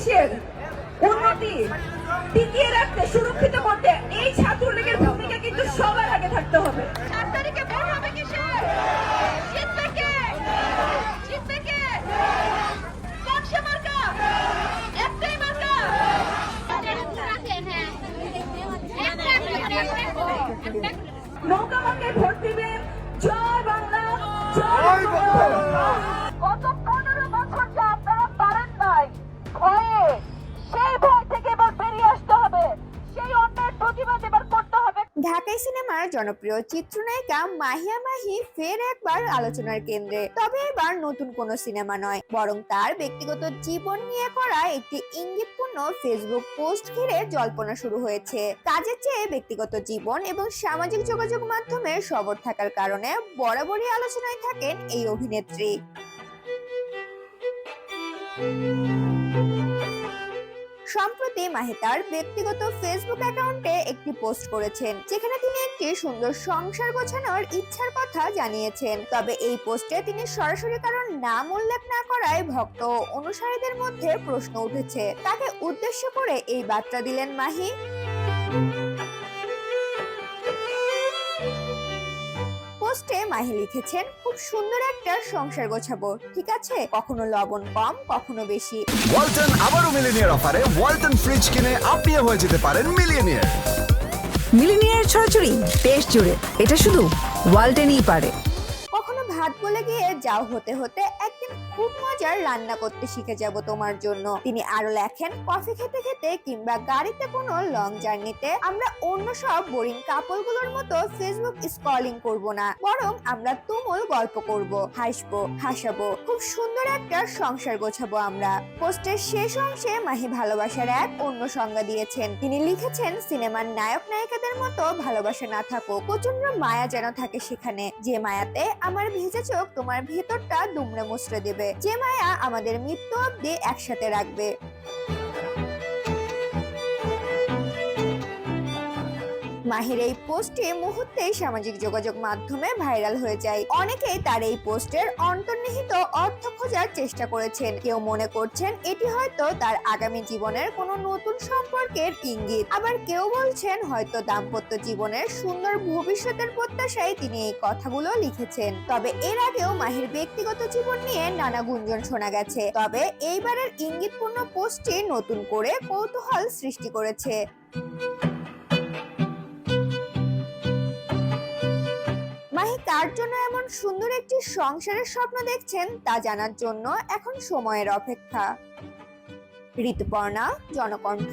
দেশের উন্নতি টিকিয়ে রাখতে সুরক্ষিত করতে এই ছাত্রলীগের ভূমিকা কিন্তু সবার আগে থাকতে হবে। তারিখে ভোট হবে কিসের? নৌকা ভোট দিবেন জয় বাংলা জয় বাংলা। সিনেমার জনপ্রিয় চিত্রনায়িকা মাহিয়া মাহি ফের একবার আলোচনার কেন্দ্রে। তবে এবার নতুন কোনো সিনেমা নয়, বরং তার ব্যক্তিগত জীবন নিয়ে করা একটি ইঙ্গিতপূর্ণ ফেসবুক পোস্ট ঘিরে জল্পনা শুরু হয়েছে। কাজের চেয়ে ব্যক্তিগত জীবন এবং সামাজিক যোগাযোগ মাধ্যমে সবর থাকার কারণে বরাবরই আলোচনায় থাকেন এই অভিনেত্রী। সম্প্রতি মাহি তার ব্যক্তিগত ফেসবুক অ্যাকাউন্টে পোস্ট করেছেন, যেখানে তিনি একটি সুন্দর সংসার গোছানোর ইচ্ছার কথা জানিয়েছেন। তবে এই পোস্টে তিনি সরাসরি কারণ নাম উল্লেখ না করায় ভক্ত অনুসারীদের মধ্যে প্রশ্ন উঠেছে। তাকে উদ্দেশ্য করে এই বার্তা দিলেন মাহি। পোস্টে মাহি লিখেছেন, খুব সুন্দর একটা সংসার গোছাবো। ঠিক আছে? কখনো লবণ কম, কখনো বেশি। ওয়ালটন আবারও মিলিনিয়ার অফারে ওয়ালটন ফ্রিজ কিনে আপনিও হয়ে যেতে পারেন মিলিয়নিয়ার। মিলিনিয়ার ছড়াছড়ি দেশ জুড়ে। এটা শুধু ওয়ালটেনই পারে। কখনো ভাত বলে গিয়ে যাও হতে হতে একদিন রান্না করতে শিখে যাব তোমার জন্য। তিনি আরও লেখেন, কফি খেতে খেতে কিংবা গাড়িতে কোনো লং জার্নিতে আমরা অন্য সব বোরিং কাপলগুলোর মতো ফেসবুক স্ক্রলিং করব না, বরং আমরা তুমুল গল্প করব, হাসবো, হাসাবো। খুব সুন্দর একটা সংসার গোছাবো আমরা। পোস্টের শেষ অংশে মাহি ভালোবাসার এক অন্য সংজ্ঞা দিয়েছেন। তিনি লিখেছেন, সিনেমার নায়ক নায়িকাদের মতো ভালোবাসা না থাকুক প্রচণ্ড মায়া যেন থাকে সেখানে। যে মায়াতে আমার ভেজা চোখ তোমার ভেতরটা দুমড়ে মুচড়ে দেবে। যে মায়া আমাদের মৃত্যু অব্দি একসাথে রাখবে। মাহির এই পোস্টে মুহূর্তে সামাজিক যোগাযোগ মাধ্যমে ভাইরাল হয়ে যায়। অনেকেই তার এই পোস্টের অন্তর্নিহিত অর্থ খোঁজার চেষ্টা করেছেন। কেউ মনে করছেন এটি হয়তো তার আগামী জীবনের কোনো নতুন সম্পর্কের ইঙ্গিত। আবার কেউ বলছেন হয়তো দাম্পত্য জীবনের সুন্দর ভবিষ্যতের প্রত্যাশায় তিনি এই কথাগুলো লিখেছেন। তবে এর আগেও মাহির ব্যক্তিগত জীবন নিয়ে নানা গুঞ্জন শোনা গেছে। তবে এইবারের ইঙ্গিতপূর্ণ পোস্টটি নতুন করে কৌতূহল সৃষ্টি করেছে। মাহি কার জন্য এমন সুন্দর একটি সংসারের স্বপ্ন দেখছেন, তা জানার জন্য এখন সময়ের অপেক্ষা। ঋতুপর্ণা, জনকণ্ঠ।